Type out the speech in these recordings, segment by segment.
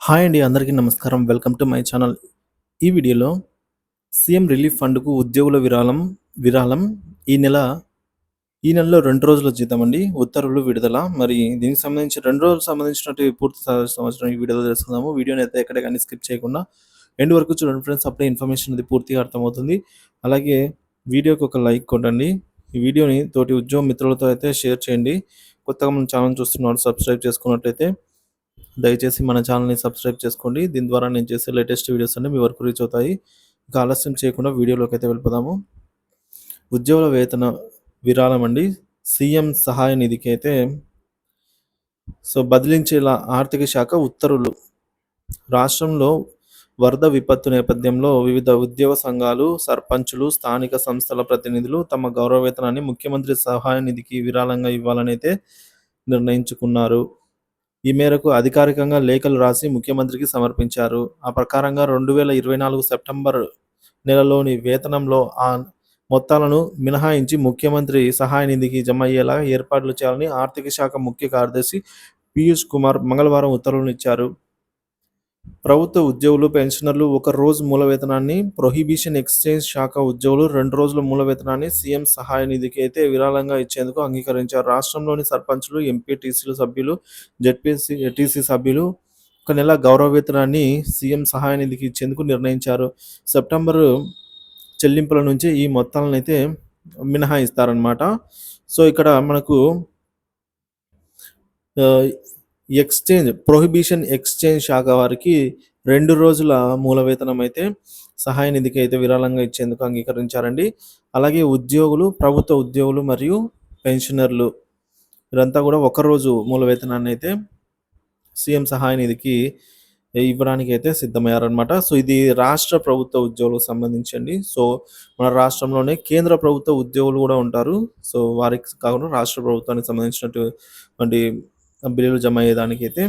Hi అండి అందరికీ నమస్కారం. Welcome to my channel. ఈ వీడియోలో సీఎం రిలీఫ్ ఫండ్కు ఉద్యోగుల విరాళం విరాళం. ఈ నెల ఈ నెలలో రెండు రోజుల జీతం అండి ఉత్తర్వులు విడుదల. మరి దీనికి సంబంధించి రెండు రోజులు సంబంధించినట్టు పూర్తి సంవత్సరం ఈ వీడియోలో తెలుసుకుందాము. వీడియోని అయితే ఎక్కడ కానీ స్కిప్ చేయకుండా ఎండ్ వరకు చూడండి ఫ్రెండ్స్. అప్పుడే ఇన్ఫర్మేషన్ అది పూర్తిగా అర్థమవుతుంది. అలాగే వీడియోకి ఒక లైక్ కొట్టండి. ఈ వీడియోని తోటి ఉద్యోగ మిత్రులతో అయితే షేర్ చేయండి. కొత్తగా మన ఛానల్ చూస్తున్నారు సబ్స్క్రైబ్ చేసుకున్నట్లయితే దయచేసి మన ఛానల్ని సబ్స్క్రైబ్ చేసుకోండి. దీని ద్వారా నేను చేసే లేటెస్ట్ వీడియోస్ అన్నీ మీ వరకు రీచ్ అవుతాయి. ఇక ఆలస్యం చేయకుండా వీడియోలోకి అయితే వెళ్ళిపోదాము. ఉద్యోగుల వేతన విరాళం అండి. సీఎం సహాయ నిధికి అయితే సో బదిలించేలా ఆర్థిక శాఖ ఉత్తర్వులు. రాష్ట్రంలో వరద విపత్తు నేపథ్యంలో వివిధ ఉద్యోగ సంఘాలు సర్పంచులు స్థానిక సంస్థల ప్రతినిధులు తమ గౌరవ వేతనాన్ని ముఖ్యమంత్రి సహాయ నిధికి విరాళంగా ఇవ్వాలని అయితే నిర్ణయించుకున్నారు. ఈ మేరకు అధికారికంగా లేఖలు రాసి ముఖ్యమంత్రికి సమర్పించారు. ఆ ప్రకారంగా రెండు వేల ఇరవై నాలుగు సెప్టెంబర్ నెలలోని వేతనంలో ఆ మొత్తాలను మినహాయించి ముఖ్యమంత్రి సహాయ నిధికి జమ అయ్యేలా ఏర్పాట్లు చేయాలని ఆర్థిక శాఖ ముఖ్య కార్యదర్శి పీయూష్ కుమార్ మంగళవారం ఉత్తర్వులు ఇచ్చారు. ప్రభుత్వ ఉద్యోగులు పెన్షనర్లు ఒక రోజు మూల వేతనాన్ని ప్రొహిబిషన్ ఎక్స్చేంజ్ శాఖ ఉద్యోగులు రెండు రోజుల మూల వేతనాన్ని సీఎం సహాయ నిధికి అయితే విరాళంగా ఇచ్చేందుకు అంగీకరించారు. రాష్ట్రంలోని సర్పంచులు ఎంపీటీసీలు సభ్యులు జెడ్పీసీ టీసీ సభ్యులు ఒక నెల గౌరవ వేతనాన్ని సీఎం సహాయ నిధికి ఇచ్చేందుకు నిర్ణయించారు. సెప్టెంబర్ చెల్లింపుల నుంచి ఈ మొత్తాలను అయితే మినహాయిస్తారనమాట సో ఇక్కడ మనకు ఎక్స్చేంజ్ ప్రొహిబిషన్ ఎక్స్చేంజ్ శాఖ వారికి రెండు రోజుల మూల వేతనం అయితే సహాయ నిధికి అయితే విరాళంగా ఇచ్చేందుకు అంగీకరించారండి. అలాగే ఉద్యోగులు ప్రభుత్వ ఉద్యోగులు మరియు పెన్షనర్లు వీరంతా కూడా ఒక రోజు మూల వేతనాన్ని అయితే సీఎం సహాయ నిధికి ఇవ్వడానికి అయితే సిద్ధమయ్యారనమాట సో ఇది రాష్ట్ర ప్రభుత్వ ఉద్యోగులకు సంబంధించండి. సో మన రాష్ట్రంలోనే కేంద్ర ప్రభుత్వ ఉద్యోగులు కూడా ఉంటారు. సో వారికి కాకుండా రాష్ట్ర ప్రభుత్వానికి సంబంధించినటువంటి బిల్లులు జమ అయ్యేదానికి అయితే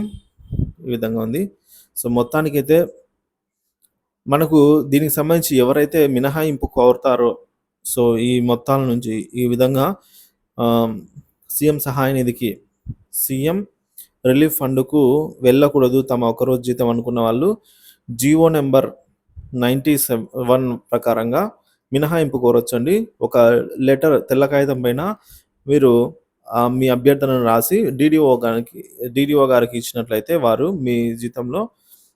ఈ విధంగా ఉంది. సో మొత్తానికైతే మనకు దీనికి సంబంధించి ఎవరైతే మినహాయింపు కోరుతారో సో ఈ మొత్తాల నుంచి ఈ విధంగా సీఎం సహాయ నిధికి సీఎం రిలీఫ్ ఫండ్కు వెళ్ళకూడదు తమ ఒకరోజు జీతం అనుకున్న వాళ్ళు జీవో నెంబర్ నైంటీ వన్ ప్రకారంగా మినహాయింపు కోరొచ్చండి. ఒక లెటర్ తెల్ల కాగితం పైన మీరు మీ అభ్యర్థనను రాసి డీడీఓ గారికి డీడీఓ గారికి ఇచ్చినట్లయితే వారు మీ జీతంలో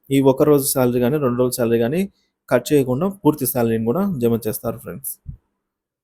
ఈ ఒక రోజు శాలరీ కానీ రెండు రోజుల శాలరీ కానీ కట్ చేయకుండా పూర్తి శాలరీని కూడా జమ చేస్తారు ఫ్రెండ్స్